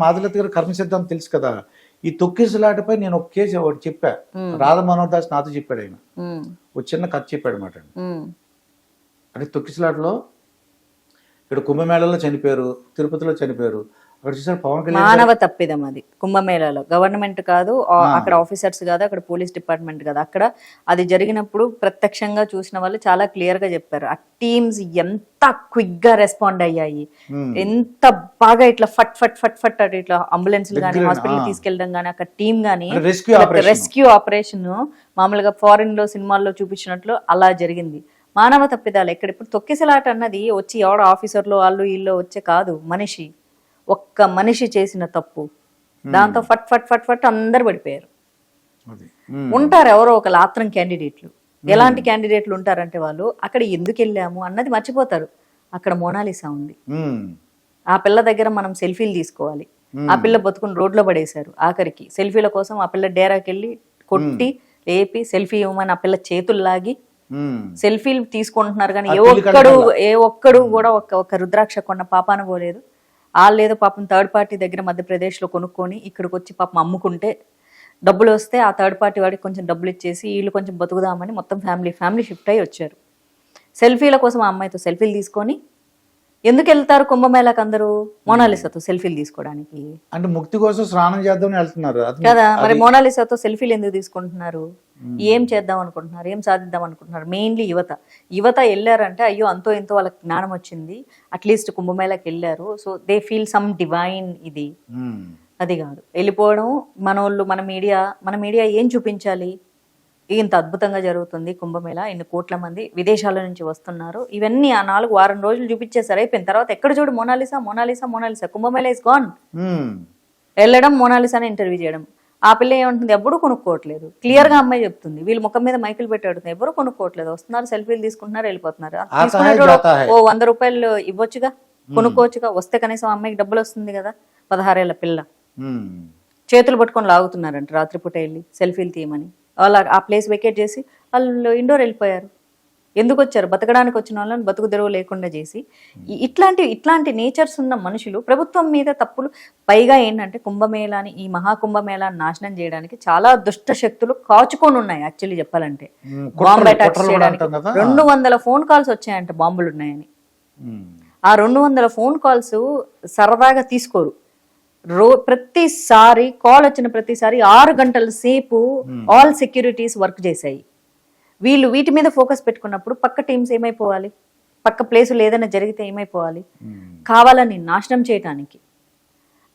మాధులత గారు కర్మ సిద్ధాంతం తెలుసు కదా. ఈ తొక్కిసలాటపై నేను ఒక కేసు ఒకటి చెప్పా. రాధ మనోహర్ దాస్ నాతో చెప్పాడు ఆయన. ఒక చిన్న కథ చెప్పాడు అనమాట అంటే తొక్కిసలాటలో ఇక్కడ కుంభమేళలో చనిపోయారు తిరుపతిలో చనిపోయారు. మానవ తప్పిదం అది. కుంభమేళాలో. గవర్నమెంట్ కాదు. అక్కడ ఆఫీసర్స్ కాదు అక్కడ పోలీస్ డిపార్ట్మెంట్ కాదు. అక్కడ అది జరిగినప్పుడు ప్రత్యక్షంగా చూసిన వాళ్ళు చాలా క్లియర్గా చెప్పారు. ఆ టీమ్స్ ఎంత క్విక్గా రెస్పాండ్ అయ్యాయి ఎంత బాగా ఇట్లా ఫట్ ఫట్ ఫట్ ఫట్ అటు ఇట్లా అంబులెన్స్ కానీ హాస్పిటల్. తీసుకెళ్ళడం కానీ అక్కడ టీమ్ కానీ అంటే రెస్క్యూ ఆపరేషన్ రెస్క్యూ ఆపరేషన్ మామూలుగా ఫారిన్లో సినిమాల్లో చూపించినట్లు అలా జరిగింది. మానవ తప్పిదాలు ఎక్కడ ఇప్పుడు తొక్కిసలాట అన్నది వచ్చి ఎవడ ఆఫీసర్లు వాళ్ళు వీళ్ళు వచ్చే కాదు మనిషి. ఒక్క మనిషి చేసిన తప్పు. దాంతో ఫట్ ఫట్ ఫట్ ఫట్ అందరు పడిపోయారు. ఉంటారు ఎవరో ఒక ఆత్రం క్యాండిడేట్లు. ఎలాంటి క్యాండిడేట్లు ఉంటారంటే వాళ్ళు అక్కడ ఎందుకు వెళ్ళాము అన్నది మర్చిపోతారు. అక్కడ మోనాలిసా ఉంది. ఆ పిల్ల దగ్గర మనం సెల్ఫీలు తీసుకోవాలి. ఆ పిల్ల బతుకుని రోడ్లో పడేశారు ఆఖరికి. సెల్ఫీల కోసం ఆ పిల్ల డేరాకి వెళ్ళి కొట్టి లేపి సెల్ఫీ ఇవ్వమని ఆ పిల్ల చేతులు లాగి సెల్ఫీలు తీసుకుంటున్నారు కానీ ఏ ఒక్కడు. ఏ ఒక్కడు కూడా ఒక ఒక రుద్రాక్ష కొన్న పాపాన పోలేదు. వాళ్ళు ఏదో పాపం థర్డ్ పార్టీ దగ్గర మధ్యప్రదేశ్లో కొనుక్కొని ఇక్కడికి వచ్చి పాపం అమ్ముకుంటే డబ్బులు వస్తే ఆ థర్డ్ పార్టీ వాడికి కొంచెం డబ్బులు ఇచ్చేసి వీళ్ళు కొంచెం బతుకుదామని మొత్తం ఫ్యామిలీ ఫ్యామిలీ షిఫ్ట్ అయ్యి వచ్చారు. సెల్ఫీల కోసం ఆ అమ్మాయితో సెల్ఫీలు తీసుకొని ఎందుకు వెళ్తారు కుంభమేళాకి అందరూ? మోనాలిసాతో సెల్ఫీలు తీసుకోవడానికి. అంటే ముక్తి కోసం స్నానం చేద్దామని వెళ్తున్నారు. కదా మరి మోనాలిసాతో సెల్ఫీలు ఎందుకు తీసుకుంటున్నారు? ఏం చేద్దాం అనుకుంటున్నారు? ఏం సాధిద్దాం అనుకుంటున్నారు? మెయిన్లీ యువత. యువత వెళ్ళారంటే అయ్యో అంతో ఎంతో వాళ్ళకి జ్ఞానం వచ్చింది. అట్లీస్ట్ కుంభమేళకి వెళ్ళారు so they feel some divine ఇది. అది కాదు. వెళ్ళిపోవడం మన వాళ్ళు మన మీడియా మన మీడియా ఏం చూపించాలి? ఇంత అద్భుతంగా జరుగుతుంది కుంభమేళ. ఇన్ని కోట్ల మంది విదేశాల నుంచి వస్తున్నారు. ఇవన్నీ ఆ నాలుగు వారం రోజులు చూపించేసారు అయిపోయిన తర్వాత ఎక్కడ చూడు మోనాలిసా మోనాలిసా మోనాలిసా. కుంభమేళ ఇస్ గాన్ వెళ్ళడం మోనాలిసాని ఇంటర్వ్యూ చేయడం. ఆ పిల్ల ఏమంటుంది? ఎవరు కొనుక్కోవట్లేదు. క్లియర్గా అమ్మాయి చెప్తుంది. వీళ్ళు ముఖం మీద మైకులు పెట్టాడుతుంది ఎవరు కొనుక్కోవట్లేదు. వస్తున్నారు సెల్ఫీలు తీసుకుంటున్నారు వెళ్ళిపోతున్నారు. తీసుకునేటోడు. ఓ వంద రూపాయలు ఇవ్వొచ్చుగా? కొనుక్కోవచ్చుగా? వస్తే కనీసం అమ్మాయికి డబ్బులు వస్తుంది కదా? పదహారేళ్ళ పిల్ల. చేతులు పట్టుకొని లాగుతున్నారంట రాత్రిపూట వెళ్ళి సెల్ఫీలు తీయమని. వాళ్ళు ఆ ప్లేస్ వెకేట్ చేసి వాళ్ళు ఇండోర్ వెళ్ళిపోయారు. ఎందుకు వచ్చారు? బతకడానికి వచ్చిన వాళ్ళని బతుకు తెరువు లేకుండా చేసి. ఇట్లాంటి ఇట్లాంటి నేచర్స్ ఉన్న మనుషులు ప్రభుత్వం మీద తప్పులు. పైగా ఏంటంటే కుంభమేళాని ఈ మహాకుంభమేళాన్ని నాశనం చేయడానికి చాలా దుష్ట శక్తులు కాచుకొని ఉన్నాయి యాక్చువల్లీ చెప్పాలంటే. బాంబు కూడా చేయడానికి రెండు వందల ఫోన్ కాల్స్ వచ్చాయంట బాంబులు ఉన్నాయని. ఆ రెండు వందల ఫోన్ కాల్స్ సరదాగా తీసుకోరు. రో ప్రతిసారి కాల్ వచ్చిన ప్రతిసారి ఆరు గంటల సేపు ఆల్ సెక్యూరిటీస్ వర్క్ చేశాయి. వీళ్ళు వీటి మీద ఫోకస్ పెట్టుకున్నప్పుడు పక్క టీమ్స్ ఏమైపోవాలి? పక్క ప్లేసులు ఏదైనా జరిగితే ఏమైపోవాలి? ఉమ్, కావాలని నాశనం చేయటానికి.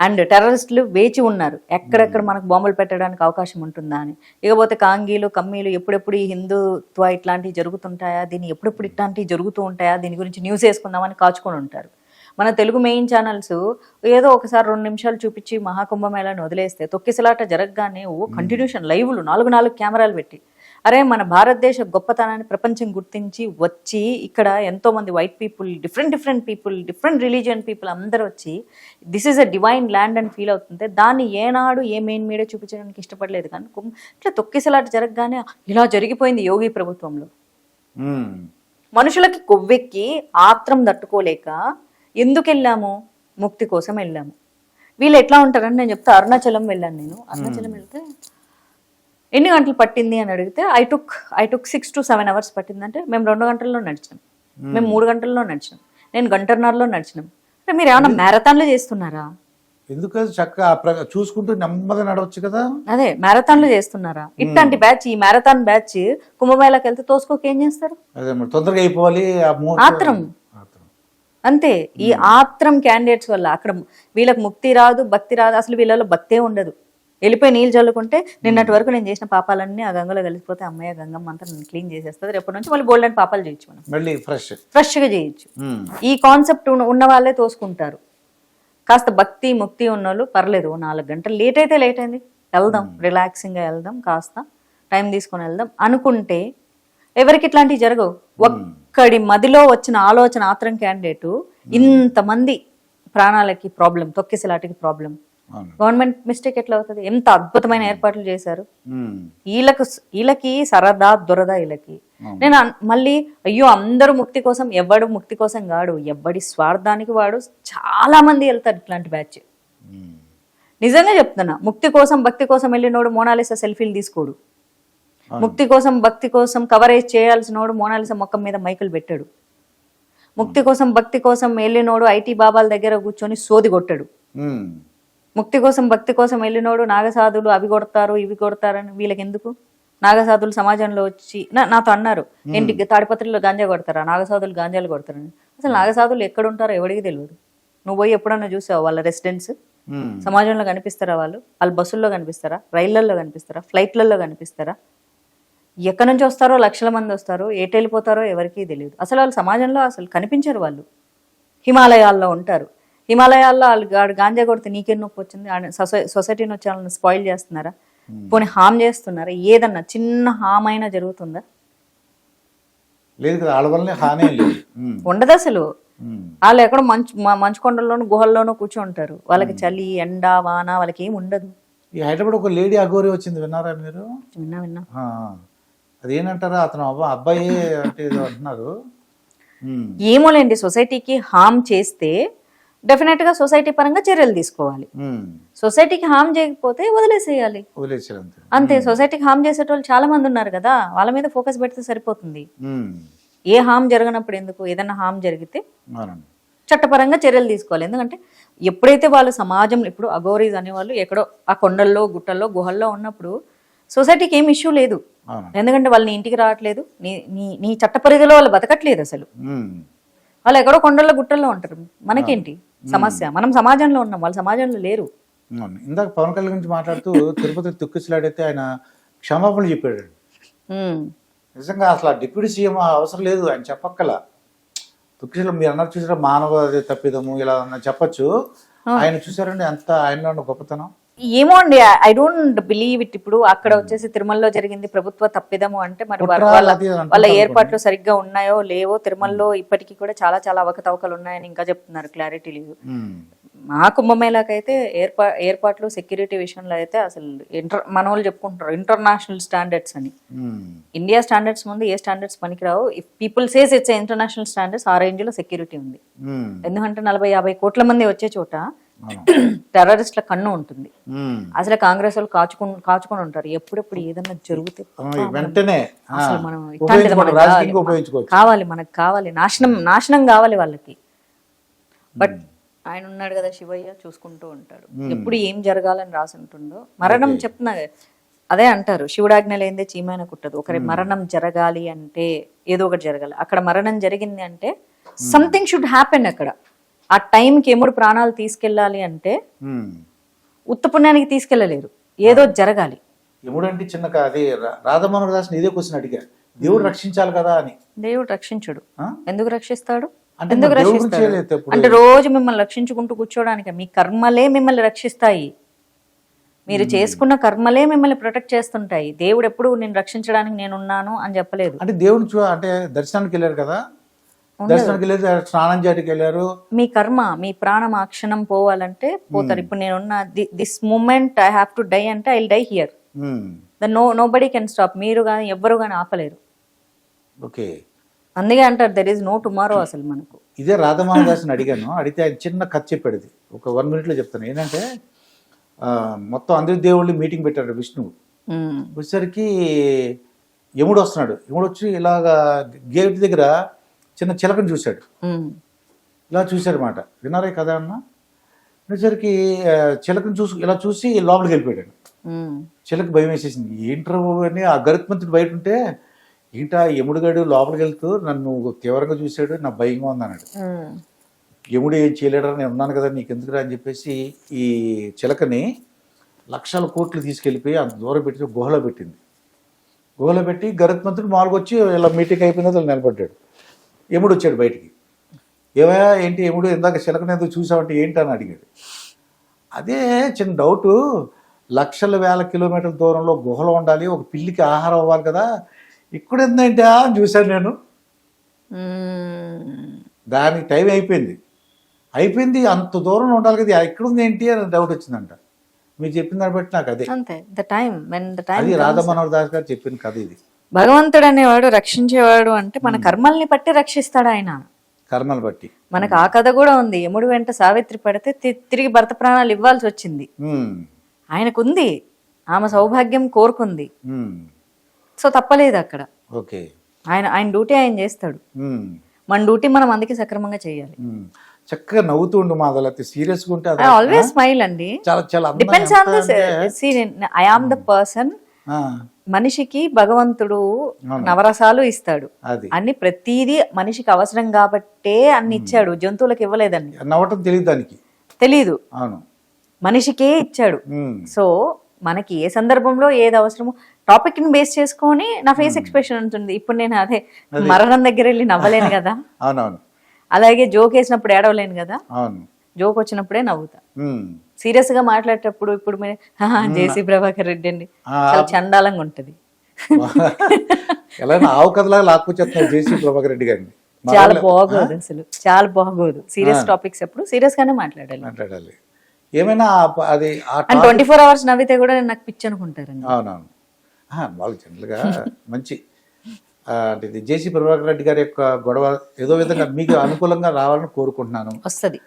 అండ్ టెర్రరిస్టులు వేచి ఉన్నారు. ఎక్కడెక్కడ మనకు బాంబులు పెట్టడానికి అవకాశం ఉంటుందా అని. ఇకపోతే కాంగీలు కమ్మీలు ఎప్పుడెప్పుడు ఈ హిందుత్వ ఇట్లాంటివి జరుగుతుంటాయా? దీన్ని ఎప్పుడెప్పుడు ఇట్లాంటివి జరుగుతూ ఉంటాయా? దీని గురించి న్యూస్ వేసుకుందామని కాచుకొని ఉంటారు. మన తెలుగు మెయిన్ ఛానల్స్ ఏదో ఒకసారి రెండు నిమిషాలు చూపించి మహాకుంభమేళాన్ని వదిలేస్తే తొక్కిసలాట జరగగానే ఓ కంటిన్యూషన్ లైవ్లు నాలుగు నాలుగు కెమెరాలు పెట్టి. అరే మన భారతదేశ గొప్పతనాన్ని ప్రపంచం గుర్తించి వచ్చి ఇక్కడ ఎంతో మంది white people different different people different religion people అందరూ వచ్చి this is a divine land అని ఫీల్ అవుతుంటే దాన్ని ఏనాడు ఏ మెయిన్ మీడియా చూపించడానికి ఇష్టపడలేదు కానీ ఇట్లా తొక్కిసలాట జరగగానే ఇలా జరిగిపోయింది యోగి ప్రభుత్వంలో. మనుషులకి కొవ్వెక్కి ఆత్రం తట్టుకోలేక ఎందుకు వెళ్ళాము ముక్తి కోసం వెళ్ళాము. వీళ్ళు ఎట్లా ఉంటారని నేను చెప్తా. అరుణాచలం వెళ్ళాను నేను. అరుణాచలం వెళ్తే ఎన్ని గంటలు పట్టింది అని అడిగితే I took I took six to seven hours పట్టిందంటే మేము రెండు గంటల్లో నడిచినాం మేము మూడు గంటల్లో నడిచినాం నేను గంటన్నరలో నడిచినాం అంటే మీరు ఏమైనా మ్యారథాన్లు చేస్తున్నారా? ఎందుకు? చక్కగా చూసుకుంటూ నెమ్మదిగా నడవచ్చు కదా? అదే మ్యారథాన్లు చేస్తున్నారా? ఇట్లాంటి బ్యాచ్ ఈ మ్యారథాన్ బ్యాచ్ కుంభమేళకి వెళ్తే తోసుకోక ఏం చేస్తారు? అదే తొందరగా అయిపోవాలి. ఆత్రం. అంతే. ఈ ఆత్రం క్యాండిడేట్స్ వల్ల అక్కడ వీళ్ళకి ముక్తి రాదు భక్తి రాదు అసలు వీళ్ళలో భక్తే ఉండదు. వెళ్ళిపోయి నీళ్ళు చల్లుకుంటే నిన్నటి వరకు నేను చేసిన పాపాలన్నీ ఆ గంగలో కలిసిపోతే అమ్మయ్య గంగమ్మ అంతా నన్ను క్లీన్ చేసేస్తుంది. రేపటి నుంచి మళ్ళీ అండ్ పాపాలు చేయొచ్చు మనం. మళ్ళీ ఫ్రెష్. ఫ్రెష్గా చేయొచ్చు. ఈ కాన్సెప్ట్ ఉన్న వాళ్ళే తోసుకుంటారు. కాస్త భక్తి ముక్తి ఉన్నోళ్ళు పర్లేదు ఓ నాలుగు గంటలు లేట్ అయితే లేట్ అయింది. వెళ్దాం రిలాక్సింగ్గా వెళ్దాం కాస్త టైం తీసుకొని వెళ్దాం అనుకుంటే ఎవరికి ఇట్లాంటివి జరగవు. ఒక్కడి మదిలో వచ్చిన ఆలోచన ఆత్రం క్యాండిడేట్ ఇంతమంది ప్రాణాలకి ప్రాబ్లం తొక్కిసలాటికి ప్రాబ్లం గవర్నమెంట్ మిస్టేక్ ఎట్లా అవుతుంది? ఎంత అద్భుతమైన ఏర్పాట్లు చేశారు. వీళ్ళకు వీళ్ళకి సరదా దురద వీళ్ళకి. నేను మళ్ళీ అయ్యో అందరూ ముక్తి కోసం ఎవడు ముక్తి కోసం కాడు ఎవడి స్వార్థానికి వాడు చాలా మంది వెళ్తారు ఇట్లాంటి బ్యాచ్. నిజంగా చెప్తున్నా ముక్తి కోసం భక్తి కోసం వెళ్ళినోడు మోనాలిసా సెల్ఫీలు తీసుకోడు. ముక్తి కోసం భక్తి కోసం కవరేజ్ చేయాల్సినోడు మోనాలిసా మొక్కం మీద మైకులు పెట్టాడు. ముక్తి కోసం భక్తి కోసం వెళ్ళినోడు ఐటీ బాబాల దగ్గర కూర్చొని సోది కొట్టాడు. ముక్తి కోసం భక్తి కోసం వెళ్ళినోడు నాగసాధులు అవి కొడతారు ఇవి కొడతారని వీళ్ళకి ఎందుకు నాగసాధులు సమాజంలో వచ్చి నాతో అన్నారు. ఏంటి తాడిపత్రిలో గాంజా కొడతారా? నాగసాధులు గాంజాలు కొడతారని. అసలు నాగసాధులు ఎక్కడ ఉంటారో ఎవరికి తెలియదు నువ్వు పోయి ఎప్పుడన్నా చూసావు వాళ్ళ రెసిడెన్స్. సమాజంలో కనిపిస్తారా వాళ్ళు? వాళ్ళు బస్సుల్లో కనిపిస్తారా? రైళ్ళలో కనిపిస్తారా? ఫ్లైట్లలో కనిపిస్తారా? ఎక్కడి నుంచి వస్తారో లక్షల మంది వస్తారో ఎటు వెళ్ళిపోతారో ఎవరికీ తెలియదు. అసలు వాళ్ళు సమాజంలో అసలు కనిపించరు వాళ్ళు. హిమాలయాల్లో ఉంటారు. హిమాలయాల్లో వాళ్ళు గాంజా కొడితే నీకేం నొప్పి వచ్చింది? ఆడ సొసై- సొసైటీని వచ్చి వాళ్ళని స్పాయిల్ చేస్తున్నారా? పోనీ హామ్ చేస్తున్నారా? ఏదన్నా చిన్న హామ్ అయినా జరుగుతుందా? లేదు కదా వాళ్ళ వల్లనే హాని ఏం లేదు. ఉమ్. ఉండదు అసలు. వాళ్ళు ఎక్కడో మంచు మంచు కొండల్లోనూ గుహల్లోనూ కూర్చుంటారు. వాళ్ళకి చలి ఎండ వాన వాళ్ళకి ఏం ఉండదు. ఈ హైదరాబాద్ ఒక లేడీ అఘోరి వచ్చింది విన్నారా మీరు? విన్నా విన్నా. అదేనంటారా అతను అబ్బా అబ్బాయి అంటే అంటున్నారు. ఏమోలేండి సొసైటీకి హామ్ చేస్తే డెఫినెట్గా సొసైటీ పరంగా చర్యలు తీసుకోవాలి. సొసైటీకి హామ్ చేయకపోతే వదిలేసేయాలి. అంతే సొసైటీకి హామ్ చేసేటోళ్ళు చాలా మంది ఉన్నారు కదా వాళ్ళ మీద ఫోకస్ పెడితే సరిపోతుంది. ఏ హామ్ జరగనప్పుడు ఎందుకు ఏదైనా హామ్ జరిగితే చట్టపరంగా చర్యలు తీసుకోవాలి. ఎందుకంటే ఎప్పుడైతే వాళ్ళు సమాజం ఇప్పుడు అగోరీస్ అనేవాళ్ళు ఎక్కడో ఆ కొండల్లో గుట్టల్లో గుహల్లో ఉన్నప్పుడు సొసైటీకి ఏం ఇష్యూ లేదు. ఎందుకంటే వాళ్ళు నీ ఇంటికి రావట్లేదు నీ నీ నీ చట్ట పరిధిలో వాళ్ళు బతకట్లేదు అసలు. వాళ్ళు ఎక్కడో కొండల్లో గుట్టల్లో ఉంటారు. మనకేంటి సమస్య? మనం సమాజంలో ఉన్నాం వాళ్ళు సమాజంలో లేరు. ఇందాక పవన్ కళ్యాణ్ గురించి మాట్లాడుతూ తిరుపతి తొక్కిసలాడైతే ఆయన క్షమాపణలు చెప్పాడు. నిజంగా అసలు డిప్యూటీ సీఎం అవసరం లేదు ఆయన చెప్పక్కల. తొక్కిసలు మీరు అన్నారు చూసారా మానవ తప్పిదము ఇలా చెప్పచ్చు. ఆయన చూసారండి ఎంత ఆయనలో గొప్పతనం? ఏమో అండి ఐ డోంట్ బిలీవ్ ఇట్ ఇప్పుడు అక్కడ వచ్చేసి తిరుమలలో జరిగింది ప్రభుత్వ తప్పిదము అంటే మరి వాళ్ళ- వాళ్ళ ఏర్పాట్లు సరిగ్గా ఉన్నాయో లేవో తిరుమలలో ఇప్పటికీ కూడా చాలా చాలా అవకతవకలు ఉన్నాయని ఇంకా చెప్తున్నారు క్లారిటీ లేదు ఉమ్. మా కుంభమేళాకైతే ఏర్పా ఏర్పాట్లు సెక్యూరిటీ విషయంలో అయితే అసలు ఇంటర్ మన వాళ్ళు చెప్పుకుంటారు ఇంటర్నేషనల్ స్టాండర్డ్స్ అని. ఇండియా స్టాండర్డ్స్ ముందు ఏ స్టాండర్డ్స్ పనికిరావు if people says it's international standards ఆ రేంజ్లో సెక్యూరిటీ ఉంది. ఎందుకంటే నలభై యాభై కోట్ల మంది వచ్చే చోట. టెర్రరిస్ట్ల కన్ను ఉంటుంది. అసలు కాంగ్రెస్ వాళ్ళు కాచుకుని కాచుకొని ఉంటారు. ఎప్పుడెప్పుడు ఏదన్నా జరిగితే వెంటనే ఆ, అసలు మనం ఇట్లాంటిది ఉపయోగించుకోండి మనకు కావాలి మనకు కావాలి. నాశనం నాశనం కావాలి వాళ్ళకి. బట్ ఆయన ఉన్నాడు కదా శివయ్య చూసుకుంటూ ఉంటాడు. ఎప్పుడు ఏం జరగాలని రాసి ఉంటుందో. మరణం చెప్తున్నా అదే అంటారు. శివుడాజ్ఞ లేనిదే చీమైన కుట్టదు. ఒకరి మరణం జరగాలి అంటే ఏదో ఒకటి జరగాలి. అక్కడ మరణం జరిగింది అంటే సంథింగ్ షుడ్ హ్యాపెన్ అక్కడ. ఆ టైంకి ఎముడు ప్రాణాలు తీసుకెళ్ళాలి అంటే ఉమ్. ఉత్త పుణ్యానికి తీసుకెళ్ళలేరు. ఏదో జరగాలి. యముడు అంటే చిన్న అది రాధమోహన్ దాస్ ఇదే క్వశ్చన్ అడిగా. దేవుడు రక్షించాలి కదా అని. దేవుడు రక్షించడు? ఎందుకు రక్షిస్తాడు? ఎందుకు రక్షిస్తాడు. అంటే రోజు మిమ్మల్ని రక్షించుకుంటూ కూర్చోడానికి మీ కర్మలే మిమ్మల్ని రక్షిస్తాయి. మీరు చేసుకున్న కర్మలే మిమ్మల్ని ప్రొటెక్ట్ చేస్తుంటాయి. దేవుడు ఎప్పుడు నేను రక్షించడానికి నేను ఉన్నాను అని చెప్పలేదు. అంటే దేవుడు అంటే దర్శనానికి వెళ్ళారు కదా? దర్శనానికి వెళ్ళారు స్నానం చేయడానికి వెళ్ళారు. మీ కర్మ మీ ప్రాణం ఆ క్షణం పోవాలంటే పోతారు. ఇప్పుడు నేనున్న this moment I have to die అంటే I die here. The no nobody can stop మీరు కానీ ఎవ్వరు కానీ ఆపలేరు. ఓకే. అందుకే అంటారు దెర్ ఇస్ నో టుమారో అసలు మనకు. ఇదే రాధమోహన్ దాస్ని అడిగాను. అడిగితే ఆయన చిన్న కథ చెప్పాడు ఇది. ఒక వన్ మినిట్లో చెప్తాను. ఏంటంటే మొత్తం అందరి దేవుళ్ళు మీటింగ్ పెట్టాడు విష్ణువు. వచ్చేసరికి యముడు వస్తున్నాడు. యముడు వచ్చి ఇలాగా గేట్ దగ్గర చిన్న చిలకని చూశాడు. ఇలా చూశాడు అనమాట విన్నారా కథ అన్న? వచ్చేసరికి ఆ, చిలకని చూసి ఇలా చూసి లోపలికి వెళ్ళిపోయాడు. చిలక భయం వేసేసింది. ఏంట్రా అని ఆ గరుత్మంతుడు బయట ఉంటే ఏంటా యముడుగాడు లోపలికి వెళ్తూ నన్ను తీవ్రంగా చూశాడు నా భయంగా ఉంది అన్నాడు. ఉమ్. యముడు ఏం చేయలేడరా నేను ఉన్నాను కదా నీకు ఎందుకురా అని చెప్పేసి ఈ చిలకని లక్షల కోట్లు తీసుకెళ్ళిపోయి అంత దూరం పెట్టి గుహలో పెట్టింది. గుహలో పెట్టి గరుత్మంతుడు మామూలుగా వచ్చి ఇలా మీటింగ్ అయిపోయిన నిలబడ్డాడు. యముడు వచ్చాడు బయటికి. ఏమయ్యా ఏంటి యముడు ఇందాక చిలకని ఎందుకు చూసావంటే ఏంటి అని అడిగాడు. అదే చిన్న డౌటు లక్షల వేల కిలోమీటర్ల దూరంలో గుహలో ఉండాలి ఒక పిల్లికి ఆహారం అవ్వాలి కదా ఇక్కడ ఏంటంటే అని చూశాను నేను. దానికి టైం అయిపోయింది. అయిపోయింది అంత దూరంలో ఉండాలి కదా ఎక్కడ ఉంది ఏంటి అని డౌట్ వచ్చిందంట. మీరు చెప్పిన దాన్ని బట్టి నాకు అదే. అది రాధా మనోహర్ దాస్ గారు చెప్పిన కథ ఇది. భగవంతుడు అనేవాడు రక్షించేవాడు అంటే మన కర్మల్ని పట్టి రక్షిస్తాడు ఆయన. కర్మలు బట్టి. మనకు ఆ కథ కూడా ఉంది. యముడు వెంట సావిత్రి పడితే తి- తిరిగి భర్త ప్రాణాలు ఇవ్వాల్సి వచ్చింది. ఆయనకుంది. ఆమె సౌభాగ్యం కోరుకుంది. సో తప్పలేదు అక్కడ. ఓకే. ఆయన ఆయన డ్యూటీ ఆయన చేస్తాడు. మన డ్యూటీ మనం అందుకే సక్రమంగా చేయాలి. చక్కగా నవ్వుతూ ఉండు ఉంటే ఆల్వేస్ స్మైల్ అండి. చాలా చాలా depends on the I am the person మనిషికి భగవంతుడు నవరసాలు ఇస్తాడు. అన్ని ప్రతిదీ మనిషికి అవసరం కాబట్టే అన్ని ఇచ్చాడు. జంతువులకు ఇవ్వలేదండి. నవ్వటం తెలియదు దానికి. అవును. మనిషికే ఇచ్చాడు. సో మనకి ఏ సందర్భంలో ఏది అవసరమో టాపిక్ని బేస్ చేసుకొని నా ఫేస్ ఎక్స్ప్రెషన్ ఉంటుంది. ఇప్పుడు నేను అదే మరణం దగ్గర వెళ్ళి నవ్వలేను కదా. అవునవును. అలాగే జోక్ వేసినప్పుడు ఏడవలేను కదా. అవును. జోక్ వచ్చినప్పుడే నవ్వుతా. సీరియస్గా మాట్లాడేటప్పుడు ఇప్పుడు మీరు "హహ, జేసీ ప్రభాకర్ రెడ్డి అండి. చాలా చండాలంగా ఉంటది. ఎలా ఆవు కథలాగా లాక్కొచ్చేస్తున్నారు జేసీ ప్రభాకర్ రెడ్డి గారిని. చాలా బాగోదు అసలు. చాలా బాగోదు. సీరియస్ టాపిక్స్ ఎప్పుడు సీరియస్ గానే మాట్లాడాలి. మాట్లాడాలి. ఏమైనా అది ట్వంటీ ఫోర్ అవర్స్ నవ్వితే కూడా నాకు పిచ్చి అనుకుంటారండి. అవునవును. వాళ్ళు జనరల్గా మంచి అంటే ఇది జేసీ ప్రభాకర్ రెడ్డి గారి యొక్క గొడవ ఏదో విధంగా మీకు అనుకూలంగా రావాలని కోరుకుంటున్నాను. వస్తది.